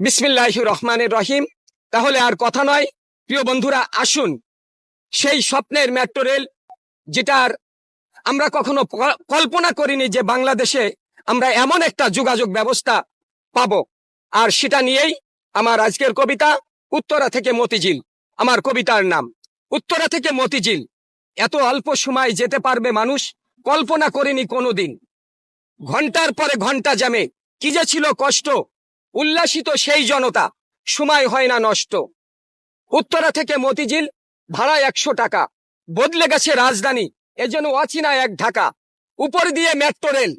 বিসমিল্লাহ রহমানের রহিম। তাহলে আর কথা নয়। প্রিয় বন্ধুরা, আসুন সেই স্বপ্নের মেট্রো রেল, যেটার আমরা কখনো কল্পনা করিনি যে বাংলাদেশে আমরা এমন একটা যোগাযোগ ব্যবস্থা পাব। আর সেটা নিয়েই আমার আজকের কবিতা উত্তরা থেকে মতিঝিল। আমার কবিতার নাম, উত্তরা থেকে মতিঝিল। এত অল্প সময় যেতে পারবে মানুষ, কল্পনা করিনি কোনোদিন। ঘণ্টার পরে ঘণ্টা জ্যামে কি যে ছিল কষ্ট। উল্লাসিত সেই জনতা, সময় হয় না নষ্ট। উত্তরা থেকে মতিঝিল, ভাড়া একশো টাকা। বদলে গেছে রাজধানী, এজন্য অচেনা এক ঢাকা। উপর দিয়ে মেট্রো রেল,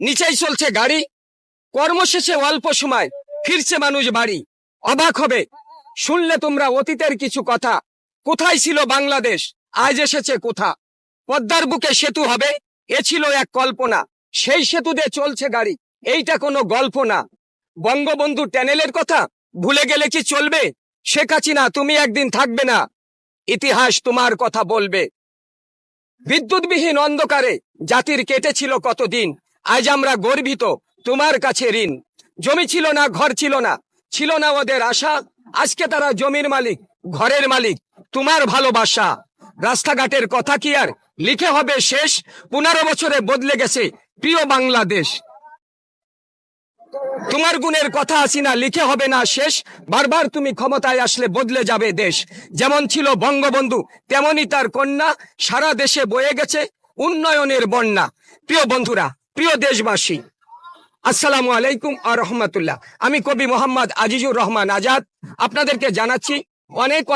নিচেই চলছে গাড়ি। কর্মশেষে অল্প সময়, ফিরছে মানুষ বাড়ি। অবাক হবে, শুনলে তোমরা অতীতের কিছু কথা। কোথায় ছিল বাংলাদেশ? আজ এসেছে কোথা? পদ্মার বুকে সেতু হবে? এ ছিল এক কল্পনা। সেই সেতু দিয়ে চলছে গাড়ি। এইটা কোনো গল্প না। বঙ্গবন্ধু ট্যানেলের কথা ভুলে গেলে কি চলবে? শেখ হাসিনা, তুমি একদিন থাকবে না। ইতিহাস তোমার কথা বলবে। বিদ্যুৎবিহীন অন্ধকারে জাতির কেটেছিল কতদিন? আজ আমরা গর্বিত, তোমার কাছে ঋণ। জমি ছিল না, ঘর ছিল না ছিল না ওদের আশা। আজকে তারা জমির মালিক, ঘরের মালিক, তোমার ভালোবাসা। রাস্তাঘাটের কথা কি আর লিখে হবে শেষ? পনেরো বছরে বদলে গেছে প্রিয় বাংলাদেশ। তোমার গুণের কথা আসি না, লিখে হবে না শেষ। বারবার তুমি ক্ষমতায় আসলে বদলে যাবে দেশ। যেমন ছিল বঙ্গবন্ধু, তেমনই তার কন্যা সারা দেশে বয়ে গেছে উন্নয়নের বন্যা। প্রিয় বন্ধুরা, প্রিয় দেশবাসী, আসসালামু আলাইকুম আ রহমতুল্লাহ। আমি কবি মোহাম্মদ আজিজুর রহমান আজাদ। আপনাদেরকে জানাচ্ছি অনেক অনেক